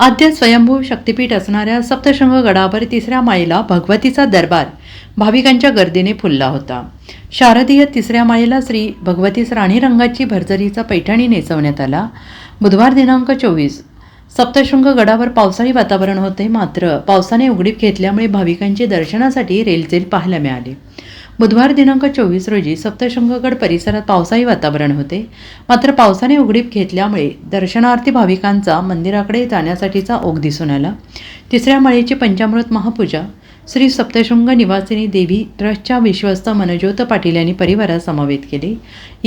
आद्य स्वयंभू शक्तिपीठ असणाऱ्या सप्तशृंग गडावर तिसऱ्या माईला भगवतीचा दरबार भाविकांच्या गर्दीने फुलला होता. शारदीय तिसऱ्या माईला श्री भगवतीस राणी रंगाची भरजरीचा पैठणी नेचवण्यात आला. बुधवार दिनांक चोवीस सप्तशृंग गडावर पावसाळी वातावरण होते मात्र पावसाने उघडीप घेतल्यामुळे भाविकांची दर्शनासाठी रेलचेल पाहायला मिळाली. बुधवार दिनांक चोवीस रोजी सप्तशृंगगड परिसरात पावसाळी वातावरण होते. मात्र पावसाने उघडीप घेतल्यामुळे दर्शनार्थी भाविकांचा मंदिराकडे जाण्यासाठीचा ओघ दिसून आला. तिसऱ्या माळीची पंचामृत महापूजा श्री सप्तशृंग निवासिनी देवी ट्रस्टच्या विश्वस्त मनज्योत पाटील यांनी परिवारात समवेत केले.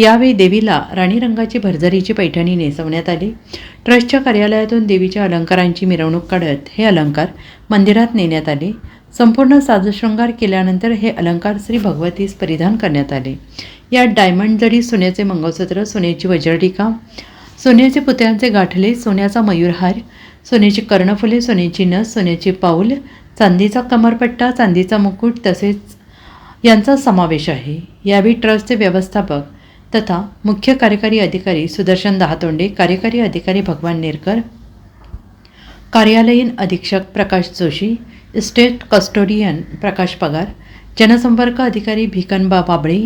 यावेळी देवीला राणी रंगाची भरजरीची पैठणी नेसवण्यात आली. ट्रस्टच्या कार्यालयातून देवीच्या अलंकारांची मिरवणूक काढत हे अलंकार मंदिरात नेण्यात आले. संपूर्ण साजशृंगार केल्यानंतर हे अलंकार श्री भगवतीस परिधान करण्यात आले. यात डायमंड जडी सोन्याचे मंगळसूत्र सोन्याची वज्रटिका सोन्याचे पुतळ्यांचे गाठले सोन्याचा मयूरहार सोन्याची कर्णफुले सोन्याची नस सोन्याची पाऊल चांदीचा कमरपट्टा चांदीचा मुकुट तसेच यांचा समावेश आहे. यावेळी ट्रस्टचे व्यवस्थापक तथा मुख्य कार्यकारी अधिकारी सुदर्शन दहातोंडे कार्यकारी अधिकारी भगवान नेरकर कार्यालयीन अधीक्षक प्रकाश जोशी स्टेट कस्टोडियन प्रकाश पगार जनसंपर्क अधिकारी भिकनबा बाबळे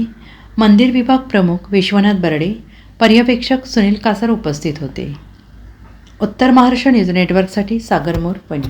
मंदिर विभाग प्रमुख विश्वनाथ बर्डे पर्यवेक्षक सुनील कासर उपस्थित होते. उत्तर महाराष्ट्र न्यूज नेटवर्कसाठी सागरमोर पणी